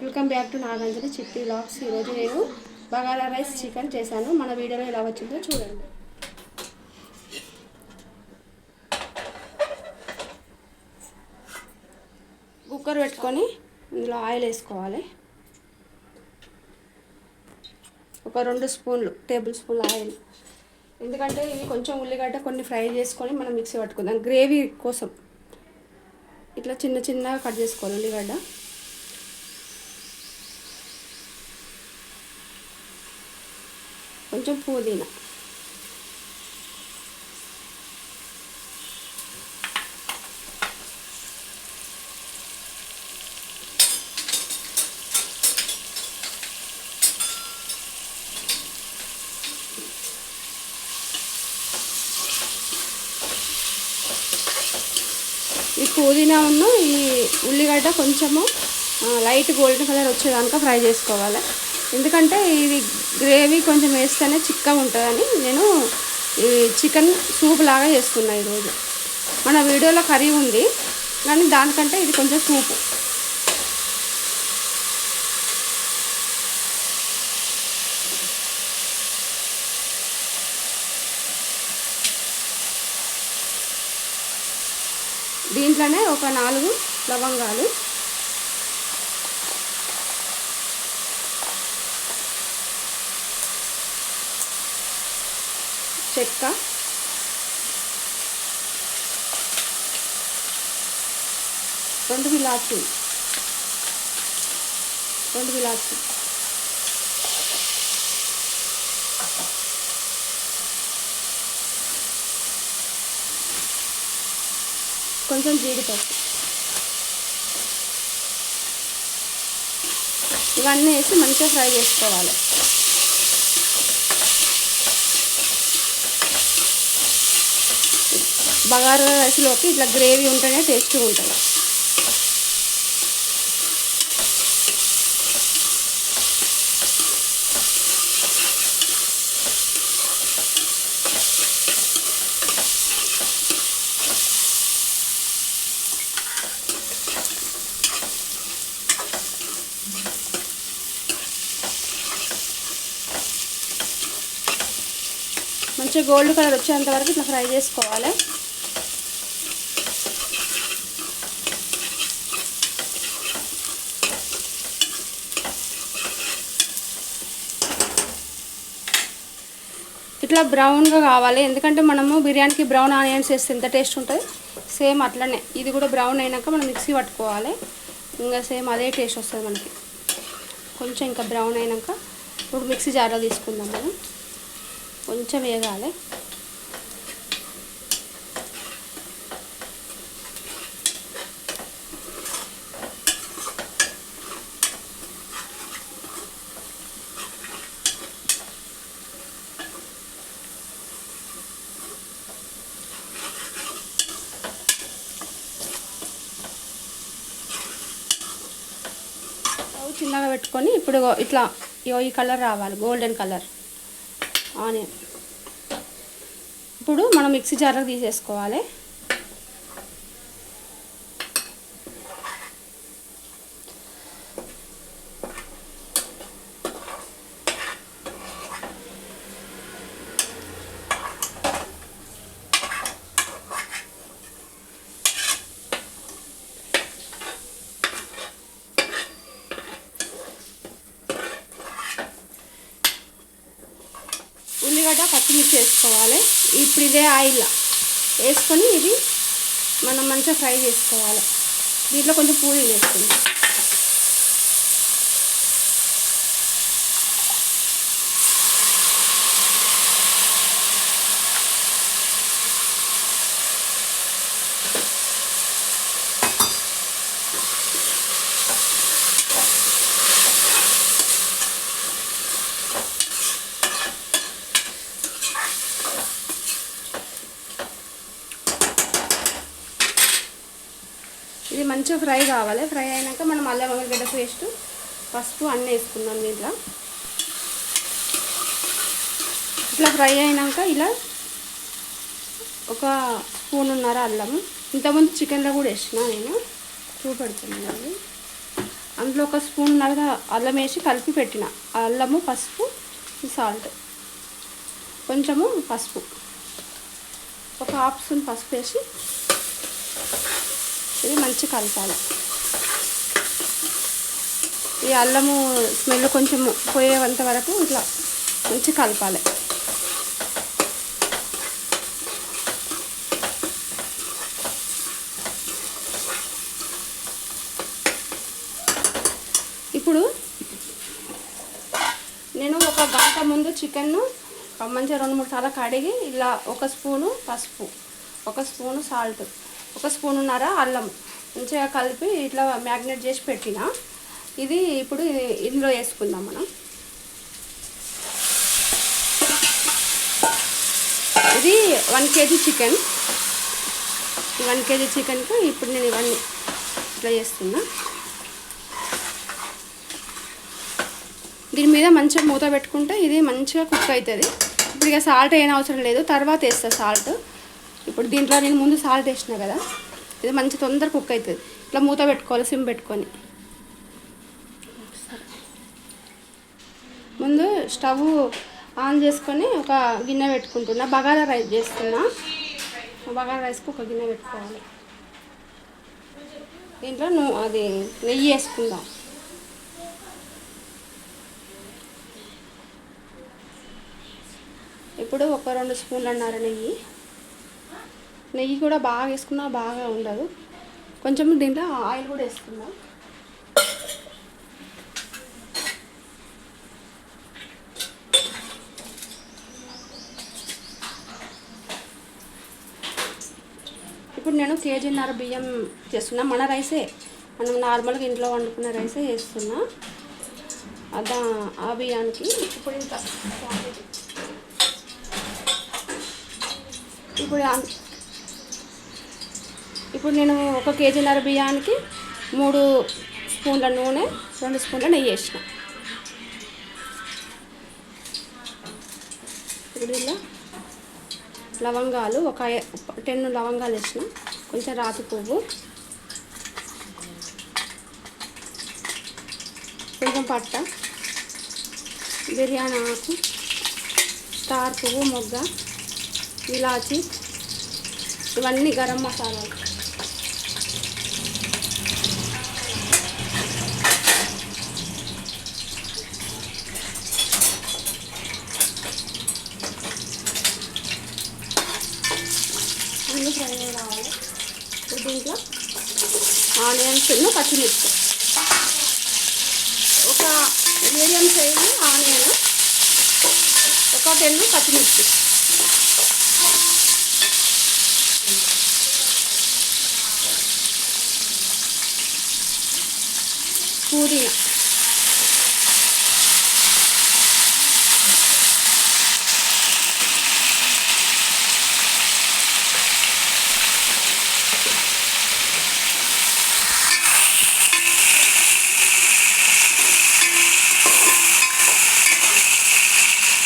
Welcome back to Naganjali చిట్టి లాక్స్ ఈరోజు నేను బగారా రైస్ చికెన్ చేశాను. మన వీడియోలో ఎలా వచ్చిందో చూడండి. కుక్కర్ పెట్టుకొని ఇందులో ఆయిల్ వేసుకోవాలి. ఒక రెండు స్పూన్లు టేబుల్ స్పూన్ల ఆయిల్. ఎందుకంటే ఇవి కొంచెం ఉల్లిగడ్డ కొన్ని ఫ్రై చేసుకొని మనం మిక్సీ పట్టుకుందాం. గ్రేవీ కోసం ఇట్లా చిన్న చిన్నగా కట్ చేసుకోవాలి ఉల్లిగడ్డ. కొంచెం పుదీనా. ఈ పుదీనా ఉన్న ఈ ఉల్లిగడ్డ కొంచెము లైట్ గోల్డెన్ కలర్ వచ్చేదాకా ఫ్రై చేసుకోవాలి. ఎందుకంటే ఇది గ్రేవీ కొంచెం వేస్తేనే చిక్కగా ఉంటుందని నేను ఈ చికెన్ సూప్ లాగా చేస్తున్నా ఈరోజు. మన వీడియోలో కర్రీ ఉంది కానీ దానికంటే ఇది కొంచెం సూపు. దీంట్లోనే ఒక నాలుగు లవంగాలు చెక్క. రెండు విలాచి రెండు విలాచి కొంచెం జీడిపప్పు. ఇవన్నీ వేసి మంచిగా ఫ్రై చేసుకోవాలి. బగారా రైస్లోకి ఇట్లా గ్రేవీ ఉంటేనే టేస్ట్గా ఉంటుంది. మంచిగా గోల్డ్ కలర్ వచ్చేంత వరకు ఇట్లా ఫ్రై చేసుకోవాలి. ఇట్లా బ్రౌన్గా కావాలి. ఎందుకంటే మనము బిర్యానీకి బ్రౌన్ ఆనియన్స్ వేస్తే ఎంత టేస్ట్ ఉంటుంది? సేమ్ అట్లనే. ఇది కూడా బ్రౌన్ అయినాక మనం మిక్సీ పట్టుకోవాలి. ఇంకా సేమ్ అదే టేస్ట్ వస్తుంది మనకి. కొంచెం ఇంకా బ్రౌన్ అయినాక ఇప్పుడు మిక్సీ జార్లో తీసుకుందాం మనం. కొంచెం వేగాలి. చిన్నగా పెట్టుకొని ఇప్పుడు ఇట్లా ఇగో ఈ కలర్ రావాలి గోల్డెన్ కలర్. ఆనియన్. ఇప్పుడు మనం మిక్సీ జార్లోకి తీసేసుకోవాలి ఉల్లిగడ్డ పచ్చిమిర్చి వేసుకోవాలి. ఇప్పుడు ఇదే ఆయిల్. వేసుకొని ఇది మనం మంచిగా ఫ్రై చేసుకోవాలి. దీంట్లో కొంచెం పూరి వేసుకుందాం. కొంచెం ఫ్రై కావాలి. ఫ్రై అయినాక మనం అల్లం వెల్లిగడ్డ పేస్ట్ పసుపు అన్నీ వేసుకున్నాం దీంట్లో. ఇట్లా ఫ్రై అయినాక ఇలా ఒక స్పూన్ ఉన్నారా అల్లం. ఇంతకుముందు చికెన్లో కూడా వేసిన నేను. చూపెడుతున్నాను అందులో ఒక స్పూన్ ఉన్నారా అల్లం వేసి కలిపి పెట్టిన. అల్లము పసుపు సాల్ట్ కొంచెము పసుపు. ఒక హాఫ్ స్పూన్ పసుపు వేసి ఇవి మంచి కలపాలి. ఈ అల్లము స్మెల్ కొంచెం పోయేంత వరకు ఇట్లా మంచి కలపాలి. ఇప్పుడు నేను ఒక గంట ముందు చికెన్ను మంచిగా రెండు మూడు సార్లు కడిగి ఇలా ఒక స్పూను పసుపు ఒక స్పూను సాల్ట్ ఒక స్పూన్ స్పూనున్నర అల్లం మంచిగా కలిపి ఇట్లా మ్యాగ్నేట్ చేసి పెట్టిన. ఇది ఇప్పుడు ఇందులో వేసుకుందాం మనం. ఇది one KG chicken. One KG చికెన్కి ఇప్పుడు నేను ఇవన్నీ ఇట్లా చేస్తున్నా. దీని మీద మంచిగా మూత పెట్టుకుంటే ఇది మంచిగా కుక్ అవుతుంది. ఇప్పుడు ఇక సాల్ట్ ఏం అవసరం లేదు. తర్వాత వేస్తా సాల్ట్. ఇప్పుడు దీంట్లో నేను ముందు సాల్ట్ వేసిన కదా ఇది మంచి తొందర కుక్ అవుతుంది. ఇట్లా మూత పెట్టుకోవాలి సిమ్ పెట్టుకొని. ముందు స్టవ్ ఆన్ చేసుకొని ఒక గిన్నె పెట్టుకుంటున్నా. బగారా రైస్ చేస్తున్నా. బగారా రైస్కి ఒక గిన్నె పెట్టుకోవాలి. దీంట్లో నువ్వు అది నెయ్యి వేసుకుందాం. ఇప్పుడు ఒక రెండు స్పూన్లు అన్నారు నెయ్యి. నెయ్యి కూడా బాగా వేసుకున్నా బాగా ఉండదు. కొంచెం దీంట్లో ఆయిల్ కూడా వేసుకుందాం. ఇప్పుడు నేను కేజీన్నర బియ్యం చేస్తున్నా. మన రైసే. మనం నార్మల్గా ఇంట్లో వండుకున్న రైసే చేస్తున్నా. అదా ఆ బియ్యానికి ఇప్పుడు ఇంత ఇప్పుడు ఇప్పుడు నేను ఒక కేజీన్నర బియ్యానికి మూడు స్పూన్ల నూనె రెండు స్పూన్ల నెయ్యి వేసిన. ఇప్పుడు ఇలా లవంగాలు ఒక టెన్ లవంగాలు వేసిన. కొంచెం రాతి పువ్వు. కొంచెం పట్ట. బిర్యానీ ఆకు. స్టార్ పువ్వు మొగ్గ ఇలాచి. ఇవన్నీ గరం మసాలాలు అన్నీ ఫ్రై కావాలి ఇప్పుడు దీంట్లో ఆనియన్స్ పచ్చిమిర్చి. ఒక మీడియం సైజు ఆనియన్. ఒక టెన్ పచ్చిమిర్చి పుదీనా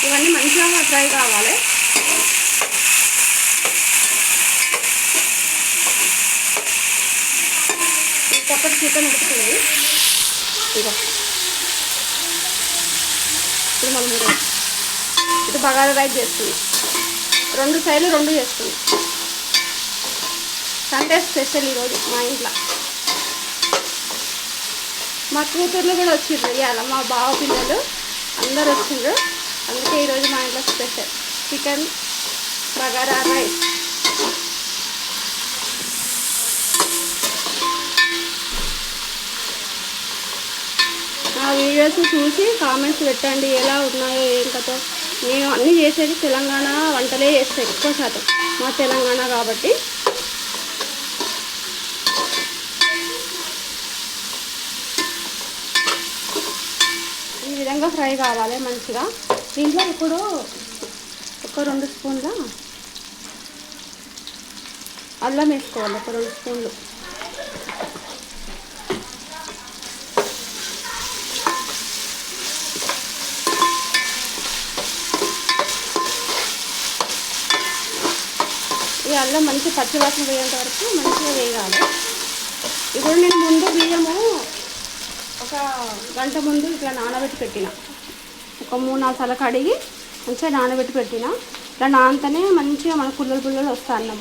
ఇవన్నీ మంచిగా ఫ్రై కావాలి. పక్కన చికెన్ ఉడుకుతుంది. ఇక ఇప్పుడు మనం ఇది- బగారా రైస్ చేస్తుంది. రెండు సైడ్లు రెండు చేస్తుంది. సండే స్పెషల్ ఈరోజు మా ఇంట్లో. మా కూతుర్లు కూడా వచ్చిండ్రు ఇవాళ మా బావ పిల్లలు అందరు వచ్చిండ్రు. అందుకే ఈరోజు మా ఇంట్లో స్పెషల్ చికెన్ బగారా రైస్. నా వీడియోస్ చూసి కామెంట్స్ పెట్టండి ఎలా ఉన్నాయో ఏం కథ. నేను అన్నీ చేసేది తెలంగాణ వంటలే చేస్తాయి ఎక్కువ శాతం. మా తెలంగాణ కాబట్టి. ఈ విధంగా ఫ్రై కావాలి మంచిగా. దీంట్లో ఇప్పుడు ఒక రెండు స్పూన్ల అల్లం వేసుకోవాలి ఒక రెండు స్పూన్లు. ఈ అల్లం మంచి పచ్చివాసన వేయేంత వరకు మంచిగా వేయాలి. ఇప్పుడు నేను ముందు బియ్యము ఒక ఒక గంట ముందు ఇట్లా నానబెట్టి పెట్టిన. ఒక మూడు నాలుగు సార్లు కడిగి మంచిగా నానబెట్టి పెట్టిన. ఇలా నానితేనే మంచిగా మన పుల్లలు పుల్లలు వస్తా అన్నం.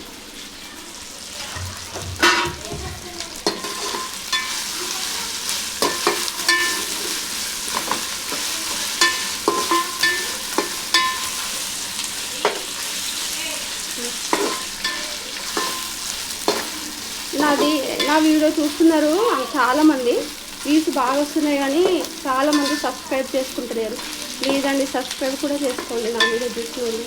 నాది నా వీడియో చూస్తున్నారు చాలామంది వ్యూస్ బాగా వస్తున్నాయి కానీ చాలామంది సబ్స్క్రైబ్ చేసుకుంటలేరు. ప్లీజ్ అండి సబ్స్క్రైబ్ కూడా చేసుకోండి నా మీద చూసుకోండి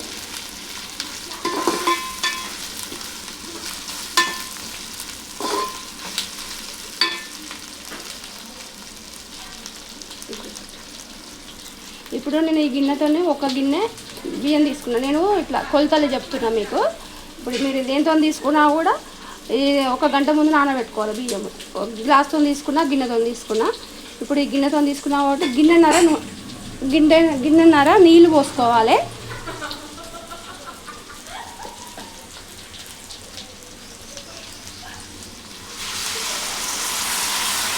ఇప్పుడు నేను ఈ గిన్నెతోనే ఒక గిన్నె బియ్యం తీసుకున్నాను నేను ఇట్లా కొలతలు చెప్తున్నా మీకు. ఇప్పుడు మీరు దేంతో తీసుకున్నా కూడా ఒక గంట ముందు నానబెట్టుకోవాలి బియ్యం గ్లాస్తో తీసుకున్నా గిన్నెతో తీసుకున్నా. ఇప్పుడు ఈ గిన్నెతో తీసుకున్నా కాబట్టి గిన్నెన్నర ను- గిన్నె గిన్నెన్నర నీళ్ళు పోసుకోవాలి.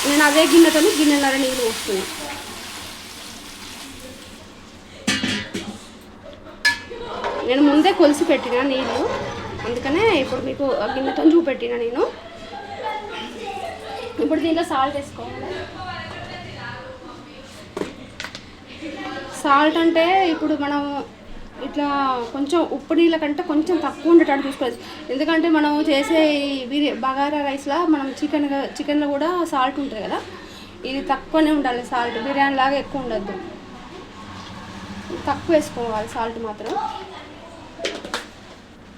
నేను అదే గిన్నెతో గిన్నెన్నర నీళ్ళు పోస్తున్నాను నేను ముందే కొలిసి పెట్టిన నీళ్ళు. అందుకనే ఇప్పుడు మీకు గిన్నెతో చూపెట్టిన నేను. ఇప్పుడు దీంట్లో సాల్ట్ వేసుకోవాలి. సాల్ట్ అంటే ఇప్పుడు మనం ఇట్లా కొంచెం ఉప్పు నీళ్ళ కంటే కొంచెం తక్కువ ఉండేటట్టు చూసుకోవచ్చు. ఎందుకంటే మనం చేసే ఈ బిర్యా బగారా రైస్లో మనం చికెన్ చికెన్లో కూడా సాల్ట్ ఉంటుంది కదా. ఇది తక్కువనే ఉండాలి సాల్ట్. బిర్యానీ లాగా ఎక్కువ ఉండద్దు. తక్కువ వేసుకోవాలి సాల్ట్ మాత్రం.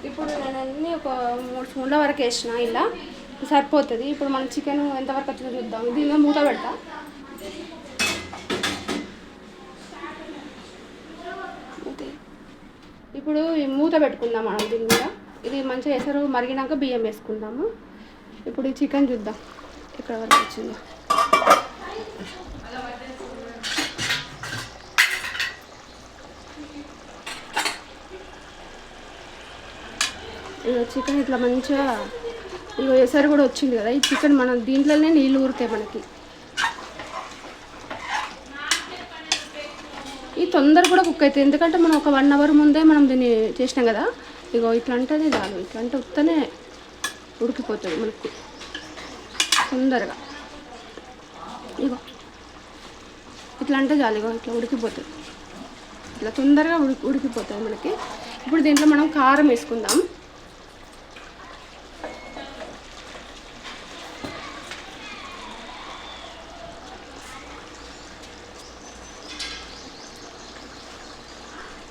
ఇప్పుడు నేను అన్నీ ఒక మూడు స్పూన్ల వరకు వేసిన ఇలా. సరిపోతుంది. ఇప్పుడు మనం చికెన్ ఎంతవరకు వచ్చిందో చూద్దాం. దీనిలో మూత పెడతా. ఇప్పుడు ఈ మూత పెట్టుకుందాం మనం దీని మీద. ఇది మంచిగా ఎసరు మరిగినాక బియ్యం వేసుకుందాము. ఇప్పుడు ఈ చికెన్ చూద్దాం. ఇక్కడ వరకు వచ్చింది. ఇగో చికెన్ ఇట్లా మంచిగా ఇక ఎసరు కూడా వచ్చింది కదా. ఈ చికెన్ మనం దీంట్లోనే నీళ్ళు ఊరుతాయి మనకి. ఈ తొందర కూడా కుక్ అవుతుంది. ఎందుకంటే మనం ఒక వన్ అవర్ ముందే మనం దీన్ని చేసినాం కదా. ఇగో ఇట్లా అంటేనే చాలు. ఇట్లా అంటే ఉత్తనే ఉడికిపోతుంది మనకి. తొందరగా. ఇగో. ఇట్లా అంటే చాలు. ఇగో ఇట్లా ఉడికిపోతుంది. ఇట్లా తొందరగా ఉడికి ఉడికిపోతుంది మనకి. ఇప్పుడు దీంట్లో మనం కారం వేసుకుందాం.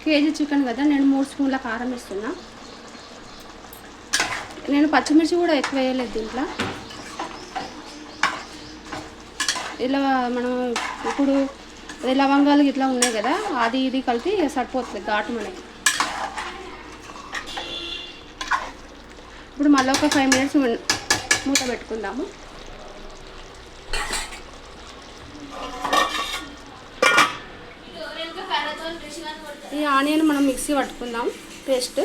కేజీ చికెన్ కదా నేను మూడు స్పూన్ల కారం ఇస్తున్నా నేను పచ్చిమిర్చి కూడా ఎక్కువ వేయలేదు దీంట్లో. ఇలా మనం ఇప్పుడు లవంగాలు ఇట్లా ఉన్నాయి కదా అది ఇది కలిపి సరిపోతుంది ఘాటు మనకి. ఇప్పుడు మళ్ళీ ఒక ఫైవ్ మినిట్స్ మూత పెట్టుకుందాము. ఈ ఆనియన్ మనం మిక్సీ పట్టుకుందాం పేస్ట్.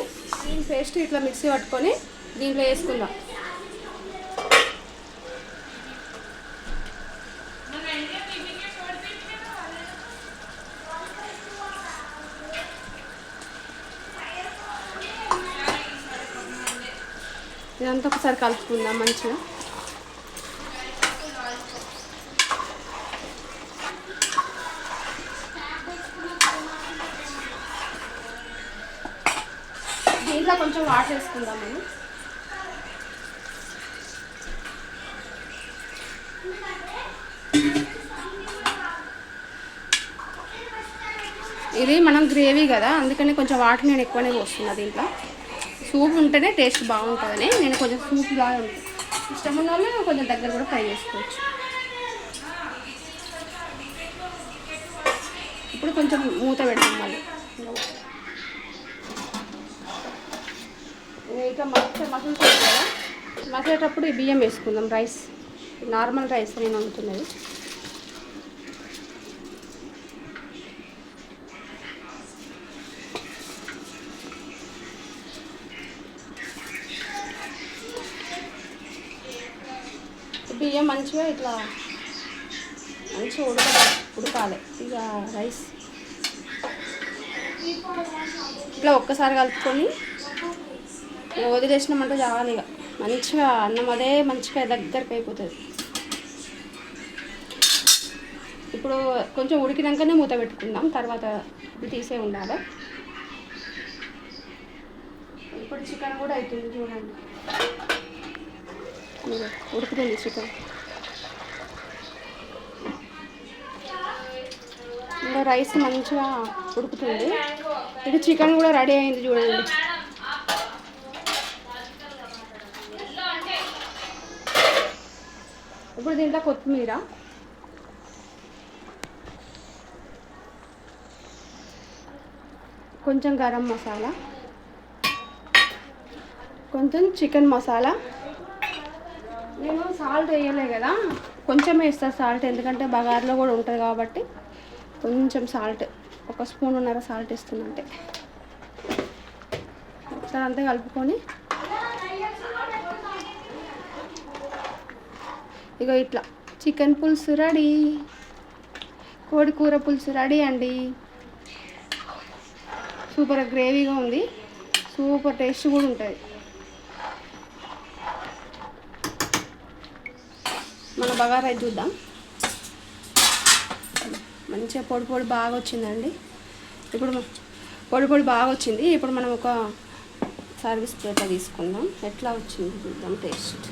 ఈ పేస్ట్ ఇట్లా మిక్సీ పట్టుకొని దీంట్లో వేసుకుందాం. ఇదంతా ఒకసారి కలుపుకుందాం మంచిగా దీంట్లో కొంచెం వాటర్ చేసుకుందాం మనం ఇది మనం గ్రేవీ కదా అందుకని కొంచెం వాటర్ నేను ఎక్కువనే పోస్తున్నా దీంట్లో. సూప్ ఉంటేనే టేస్ట్ బాగుంటుందని నేను కొంచెం సూప్ లాగా ఉంటుంది ఇష్టం ఉన్న వాళ్ళు కొంచెం దగ్గర కూడా ఫ్రై చేసుకోవచ్చు. ఇప్పుడు కొంచెం మూత పెడతాం మళ్ళీ. ఇట్లా మసలు మసలుతుంది కదా. మసలేటప్పుడు ఈ బియ్యం వేసుకుందాం రైస్. నార్మల్ రైస్ నేను వండుతున్నది బియ్యం మంచిగా ఇట్లా మంచిగా ఉడక ఉడకాలి. ఇక రైస్. ఇట్లా ఒక్కసారి కలుపుకొని ఇక వదిలేసినామంటే చాలు ఇక. మంచిగా అన్నం అదే మంచిగా దగ్గరికి అయిపోతుంది. ఇప్పుడు కొంచెం ఉడికినాకనే మూత పెట్టుకుందాం తర్వాత తీసే ఉండాలి. ఇప్పుడు చికెన్ కూడా అవుతుంది చూడండి. ఉడుకుతుంది చికెన్. ఇంకా రైస్ మంచిగా ఉడుకుతుంది. ఇది చికెన్ కూడా రెడీ అయింది చూడండి. ఇప్పుడు దీంట్లో కొత్తిమీర. కొంచెం గరం మసాలా. కొంచెం చికెన్ మసాలా. నేను సాల్ట్ వేయలే కదా కొంచెం వేస్తా సాల్ట్ ఎందుకంటే బగార్లో కూడా ఉంటుంది కాబట్టి కొంచెం సాల్ట్ ఒక స్పూన్ ఉన్నర సాల్ట్ వేస్తుందంటే ఒకసారి అంతా కలుపుకొని ఇగో ఇట్లా. చికెన్ పులుసు రెడీ. కోడి కూర పులుసు రెడీ అండి. సూపర్ గ్రేవీగా ఉంది. సూపర్ టేస్ట్ కూడా ఉంటుంది. మన బగారా అయితే చూద్దాం. మంచిగా పొడి పొడి బాగా వచ్చిందండి. ఇప్పుడు పొడి పొడి బాగా వచ్చింది. ఇప్పుడు మనం ఒక సర్వీస్ ప్లేట్ తీసుకుందాం. ఎట్లా వచ్చింది చూద్దాం టేస్ట్.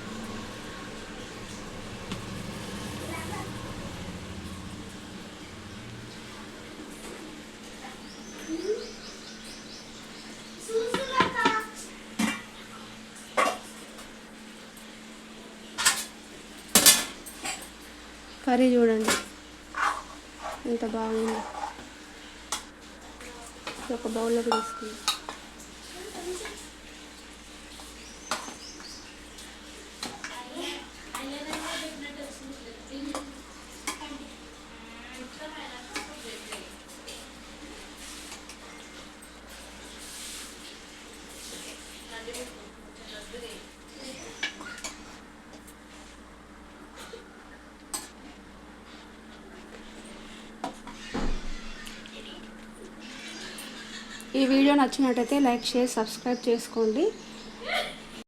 కర్రీ చూడండి. ఎంత బాగుంది. ఒక బౌల్లోకి తీసుకుందాం. ఈ వీడియో నచ్చినట్టయితే లైక్ షేర్ సబ్స్క్రైబ్ చేసుకోండి.